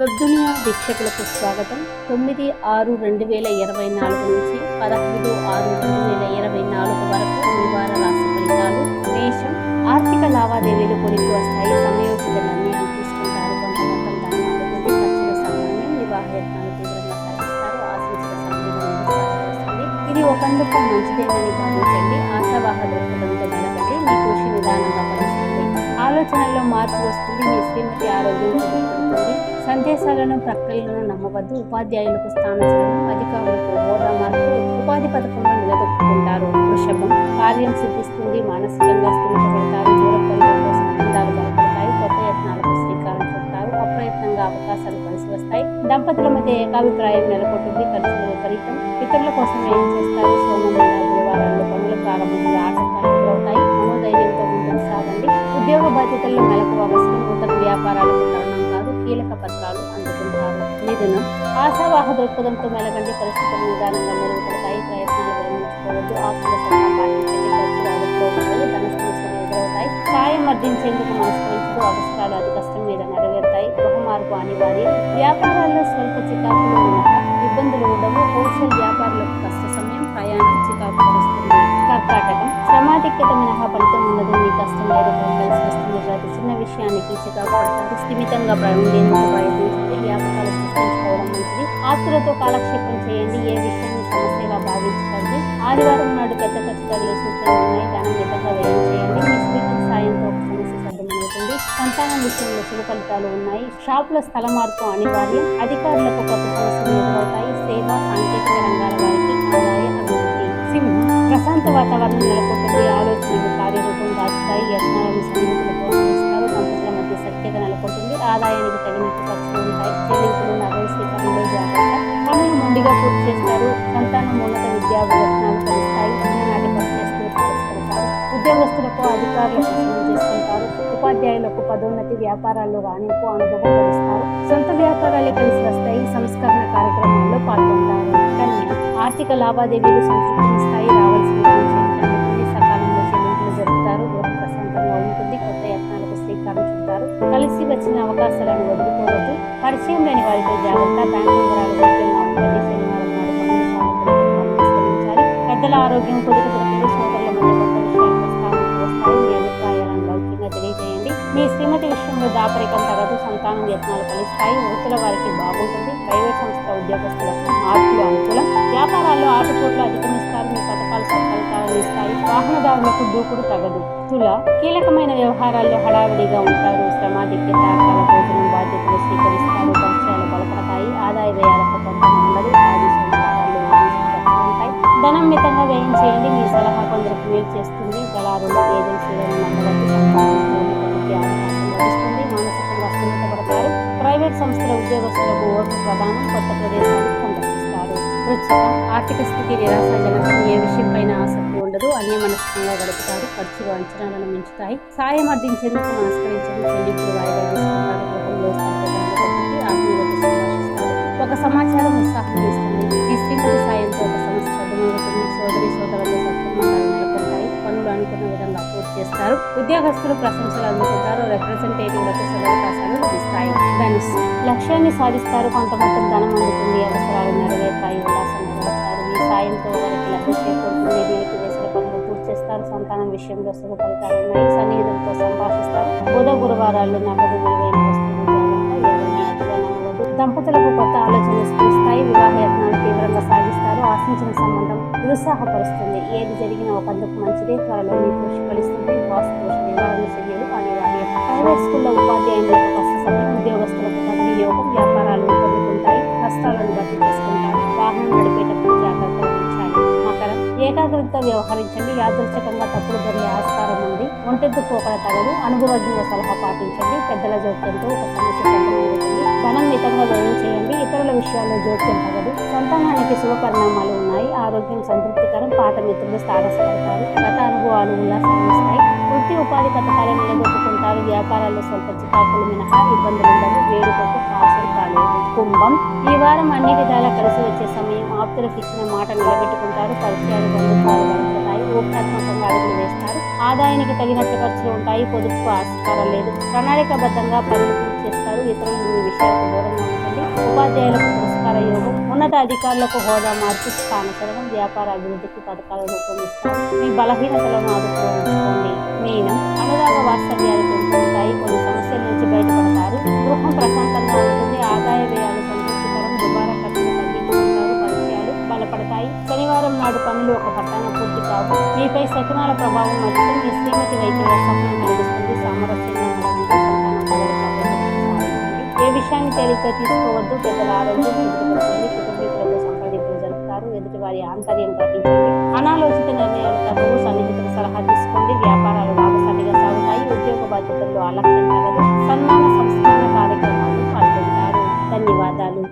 వెబ్దునియా వీక్షకులకు స్వాగతం. తొమ్మిది ఆరు రెండు వేల ఇరవై నాలుగు నుంచి పదహైదు ఆరు రెండు వేల ఇరవై నాలుగు వరకు ఈ వార రాశి ఫలితాలు మేషం ఆర్థిక లావాదేవీలు కొరికి వస్తాయి సమయోచిత నిర్ణయాలు తీసుకుంటారు. కొంత మొత్తం ధనం అందుతుంది ఖర్చుల సామాన్యం వివాహ యత్నాలు తీవ్రంగా సాగిస్తారు ఆశించిన సమయం ఇది ఒకందుకు మంచిదేనని భావించండి. ఆశావాహ దృక్పథంతో నిలబడి మీ కృషి నిదానంగా ఫలిస్తుంది ఆలోచనల్లో మార్పు వస్తుంది. మీ శ్రీమతి ఆరోగ్యం సందేశాలను ప్రక్రియలను నమ్మవద్దు. ఉపాధ్యాయులకు స్థానచలనం అధికారులకు హోదా మార్పు ఉపాధి పథకంలో నిలదొక్కుంటారు. వృషభం కార్యం సిద్ధిస్తుంది మానసికంగా స్థిమితపడతారు దూర పరిధిలో సంబంధాలు బలపడతాయి కొత్త యత్నాలకు శ్రీకారం చుడతారు అప్రయత్నంగా అవకాశాలు కలిసి వస్తాయి దంపతుల మధ్య ఏకాభిప్రాయం నెలకొంటుంది ఖర్చులు విపరీతం. ఇతరుల కోసం ఏం చేస్తారు? సోమవారం గురువారాల్లో పనుల ప్రారంభంలో ఆటంకాలు అవుతాయి. మనోధైర్యంతో ముందుకు సాగండి. ఉద్యోగ బాధ్యతల్లో మెలకు అవసరం నూతన వ్యాపారాలకు కారణం కీలక పత్రాలు అందుకుంటారు. మిథునం ఆశావాహ దృక్పథంతో మెలగండి పరిస్థితులు నిదానంగా మెరుగుపడతాయి. ప్రయత్నాలు విరమించుకోవద్దు. ఆత్మల సత్తా పాటించండి. ఖర్చులు అదుపులో ధన సమస్యలు ఎదురవుతాయి. సాయం అర్థించేందుకు మనస్కరించదు అవసరాలు అతి కష్టం మీద నెరవేరుతాయి. గృహ మార్పు అనివార్యం. వ్యాపారాల్లో స్వల్ప చికాకులు మినహా ఇబ్బందులు ఉండవు. హోల్సేల్ వ్యాపారులకు కష్ట సమయం ప్రయాణం చికాకు పరుస్తుంది కర్కాటకం శ్రమాధిక్యత మినహా ఫలితం ఉండదు మీ కష్టం ఏదో కలిసి వస్తుంది ప్రతి విషయానికి చికాకు స్థిమితంగా ఉండేందుకు ప్రయత్నించండి వ్యాపకాలు సృష్టించుకోవడం మంచిది. ఆస్తులతో కాలక్షేపం చేయండి. ఏ విషయాన్ని సమస్యగా భావించకండి. ఆదివారం నాడు పెద్ద ఖర్చు సూచనలు ఉన్నాయి? ధనం మితంగా వ్యయం చేయండి. మీ శ్రీమతి సాయంతో ఒక సమస్య సర్దుమవుతుంది సంతానం విషయంలో శుభ ఫలితాలు ఉన్నాయి. షాపుల స్థల మార్పు అనివార్యం. అధికారులకు కొత్త సమస్యలు ఎదురవుతాయి. సేవా సాంకేతిక రంగాల వారికి ఆదాయ అభివృద్ధి. సింహం ప్రశాంత వాతావరణం నెలకొంటుంది ఆలోచనలు కార్యరూపం దాచుతాయి యత్నాలను సన్నిహితులు ఆదాయానికి తగినట్టు ఖర్చులు ఉంటాయి. చెల్లింపులు నగదు స్వీకరణలో జాగ్రత్త పనులు మొండిగా పూర్తి చేస్తారు. సంతానం ఉన్నత విద్యా యత్నాలు ఫలిస్తాయి. నాటి పరిచయస్తులు పరిష్కరిస్తారు. ఉద్యోగస్తులకు అధికారులకు చేసుకుంటారు ఉపాధ్యాయులకు పదోన్నతి వ్యాపారాల్లో రాణింపు అనుభవం గడిస్తారు సొంత వ్యాపారాలే కలిసి వస్తాయి. సంస్కరణ కార్యక్రమాల్లో పాల్గొంటారు. కన్య ఆర్థిక లావాదేవీలు సంతృప్తినిస్తాయి. శ్రీకారం కలిసి వచ్చిన అవకాశాలను వదులుకోవద్దు. పరిచయం లేని వారితో జాగ్రత్త. బ్యాంక్ వివరాలు పెద్దల ఆరోగ్యం కుదురుతుంది దాపరికం తగదు. సంతానం యత్నాలు ఫలిస్తాయి. వృత్తుల వారికి బాగుంటుంది. ప్రైవేట్ సంస్థల ఉద్యోగస్తులకు మార్పులు అనుకూలం. వ్యాపారాల్లో ఆటుపోట్లు అధిగమిస్తారు. మీ పథకాలు సత్ఫలితాలను ఇస్తాయి. వాహనదారులకు దూకుడు తగదు. తుల కీలకమైన వ్యవహారాల్లో హడావిడిగా ఉంటారు. శ్రమాధిక్యత కాల భోజనం బాధ్యతలు స్వీకరిస్తారు. పరిచయాలు బలపడతాయి. ఆదాయ వ్యయాలకు కొంత ఉండదు ఆది సోమవారాలు ఉంటాయి. ధనం మితంగా వ్యయం చేయండి. మీ సలహా కొందరికి మేలు చేస్తుంది. దళారులు ఏజెన్సీలను నమ్మవద్దు సంతానంలో అవకాశం లభిస్తుంది. మానసికంగా ప్రైవేట్ సంస్థల ఉద్యోగస్తులకు ఓటు ప్రధానం కొత్త ప్రదేశాలు సందర్శిస్తారు. వృచ్చికం ఆర్థిక స్థితి నిరాశాజనకం ఏ విషయంపైన ఆసక్తి ఉండదు. అన్యమనస్కంగా గడుపుతారు. ఖర్చులు అంచనాలను మించుతాయి. సాయం అర్థించేందుకు మనస్కరించడం చెల్లింపులు వాయిదా తీసుకుంటారు గృహంలో ఒక సమాచారం ఉత్సాహం ఇస్తుంది. మీ సాయంతో ఒక సమస్య సోదరి సోదరులు చేస్తారు ఉద్యోగస్తులు ప్రశంసలు అందుకుంటారు. రిప్రజెంటేటివ్లకు సదవకాశాలు లభిస్తాయి ధనుసు లక్ష్యాన్ని సాధిస్తారు. కొంత మొత్తం ధనం అందుతుంది. అవసరాలు నెరవేరుతాయి. ఉల్లాసం గడుపుతారు. మీ సాయంతో వారికి లబ్ధి చేకూరుతుంది. దీనికి వేసిన పనులు పూర్తి చేస్తారు. సంతానం విషయంలో శుభ ఫలితాలు ఉన్నాయి. సన్నిహితులతో సంభాషిస్తారు. బుధ గురువారాలు నగదు విలువైన వస్తువులు జాగ్రత్త ఎవరిని అతిగా నమ్మవద్దు దంపతులకు కొత్త ఆలోచనలు స్ఫూరిస్తాయి. వివాహ యత్నాలు తీవ్రంగా సాగిస్తారు. ఆశించిన సంబంధం నిరుత్సాహపరుస్తుంది ఏది జరిగినా ఒకందుకు మంచిదే. త్వరలో మీ కృషి ప్రైవేట్ స్కూల్లో ఉపాధ్యాయులకు కష్ట ఉద్యోగస్తులకు పదవి యోగం వ్యాపారాలను పొందుకుంటాయి కష్టాలను భర్తీ చేసుకుంటారు వాహనం నడిపేటప్పుడు జాగ్రత్త వహించాలి మకరం ఏకాగ్రతతో వ్యవహరించండి. యాదృచ్ఛికంగా తప్పుడు జరిగే ఆస్కారం ఉంది. ఒంటెద్దు పోకడ తగదు. అనుభవజ్ఞుల సలహా పాటించండి. పెద్దల జోక్యంతో ఒక సమస్య సఫలమవుతుంది ధనం మితంగా వ్యయం చేయండి. ఇతరుల విషయాల్లో జోక్యం తగదు. సంతానానికి శుభ పరిణామాలు ఉన్నాయి. ఆరోగ్యం సంతృప్తికరం. పాత మిత్రులు స్థానపడతారు గత అనుభవాలు ఉల్లాసం ఇస్తాయి వృత్తి ఉపాధి పథకాలు నిలదొక్కుంటారు వ్యాపారాల్లో స్వల్ప చికాకులు మినహా ఇబ్బందులు ఉండవు వేడుకకు హాజరు కాలేదు. కుంభం. ఈ వారం అన్ని విధాలా కలిసి వచ్చే సమయం ఆప్తులకు ఇచ్చిన మాట నిలబెట్టుకుంటారు పరిచయాలు బంధుత్వాలు ఊహాత్మకంగా అడుగులు వేస్తారు. ఆదాయానికి తగినట్లు ఖర్చులు ఉంటాయి పొదుపు ఆస్కారం లేదు. ప్రణాళికబద్ధంగా పనులు పూర్తి చేస్తారు. ఇతరులు మీ విషయాలకు దూరంగా సహకార యోగం అధికారులకు హోదా మార్పు స్థానకరణం వ్యాపార అభివృద్ధికి పథకాలు రూపొందిస్తారు. మీ బలహీనతలను అదుపులో ఉంచుకోండి మీనం అనురాగ వాస్తవ్యాలు పెంపొందుతాయి. కొన్ని సమస్యల నుంచి బయటపడతారు. గృహం విషయాన్ని తీసుకోవద్దు పెద్దల ఆరోగ్యం కుటుంబీకులతో సంప్రదింపులు జరుపుతారు ఎదుటి వారి ఆంతర్యం గ్రహించండి అనాలోచిత నిర్ణయాలు తగ్గవు సన్నిహితుల సలహా తీసుకోండి వ్యాపారాలు లాభసాటిగా సాగుతాయి ఉద్యోగ బాధ్యతల్లో అలక్ష్యం తగదు. సన్మాన సంస్కరణ కార్యక్రమాలు పాల్గొంటారు. ధన్యవాదాలు.